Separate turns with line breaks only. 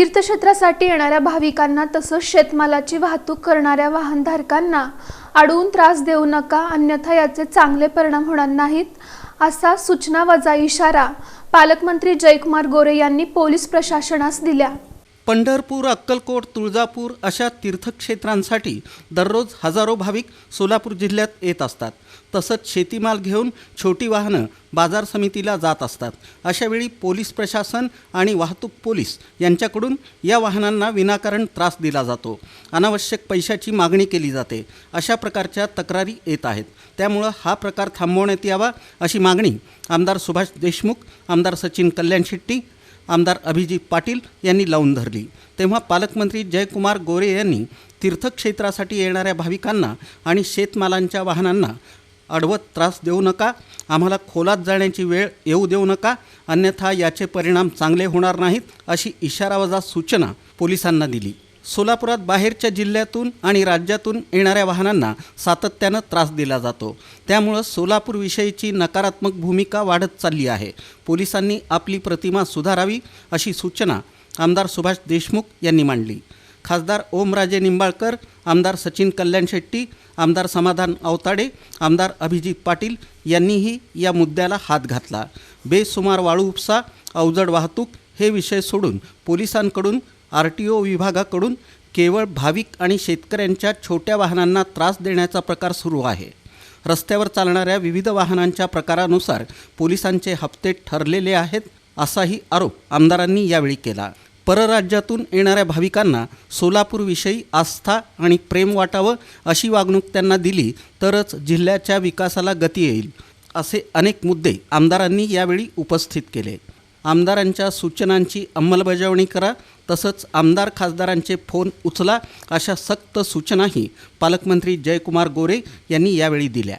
तीर्थक्षेत्रासाठी येणाऱ्या भाविकांना तसंच शेतमालाची वाहतूक करणाऱ्या वाहनधारकांना अडवून त्रास देऊ नका अन्यथा याचे चांगले परिणाम होणार नाहीत असा सूचना वजा इशारा पालकमंत्री जयकुमार गोरे यांनी पोलीस प्रशासनास दिल्या.
पंढरपूर अक्कलकोट तुळजापूर अशा तीर्थक्षेत्रांसाठी दररोज हजारो भाविक सोलापूर जिल्ह्यात येत असतात. तसंच शेतीमाल घेऊन छोटी वाहनं बाजार समितीला जात असतात. अशावेळी पोलीस प्रशासन आणि वाहतूक पोलीस यांच्याकडून या वाहनांना विनाकारण त्रास दिला जातो. अनावश्यक पैशाची मागणी केली जाते. अशा प्रकारच्या तक्रारी येत आहेत. त्यामुळं हा प्रकार थांबवण्यात यावा अशी मागणी आमदार सुभाष देशमुख आमदार सचिन कल्याण शेट्टी आमदार अभिजित पाटील यांनी लावून धरली. तेव्हा पालकमंत्री जयकुमार गोरे यांनी तीर्थक्षेत्रासाठी येणाऱ्या भाविकांना आणि शेतमालांच्या वाहनांना अडवत त्रास देऊ नका आम्हाला खोलात जाण्याची वेळ येऊ देऊ नका अन्यथा याचे परिणाम चांगले होणार नाहीत अशी इशारावजा सूचना पोलिसांना दिली. सोलापुरात बाहेरच्या जिल्ह्यातून आणि राज्यातून येणाऱ्या वाहनांना सातत्यानं त्रास दिला जातो. त्यामुळं सोलापूरविषयीची नकारात्मक भूमिका वाढत चालली आहे. पोलिसांनी आपली प्रतिमा सुधारावी अशी सूचना आमदार सुभाष देशमुख यांनी मांडली. खासदार ओमराजे निंबाळकर आमदार सचिन कल्याण शेट्टी आमदार समाधान अवताडे आमदार अभिजित पाटील यांनीही या मुद्द्याला हात घातला. बेसुमार वाळू उपसा अवजड वाहतूक हे विषय सोडून पोलिसांकडून आर टी ओ विभागाकडून केवळ भाविक आणि शेतकऱ्यांच्या छोट्या वाहनांना त्रास देण्याचा प्रकार सुरू आहे. रस्त्यावर चालणाऱ्या विविध वाहनांच्या प्रकारानुसार पोलिसांचे हप्ते ठरलेले आहेत असाही आरोप आमदारांनी यावेळी केला. परराज्यातून येणाऱ्या भाविकांना सोलापूरविषयी आस्था आणि प्रेम वाटावं अशी वागणूक त्यांना दिली तरच जिल्ह्याच्या विकासाला गती येईल असे अनेक मुद्दे आमदारांनी यावेळी उपस्थित केले. आमदारांच्या सूचनांची अंमलबजावणी करा तसंच आमदार खासदारांचे फोन उचला अशा सक्त सूचनाही पालकमंत्री जयकुमार गोरे यांनी यावेळी दिल्या.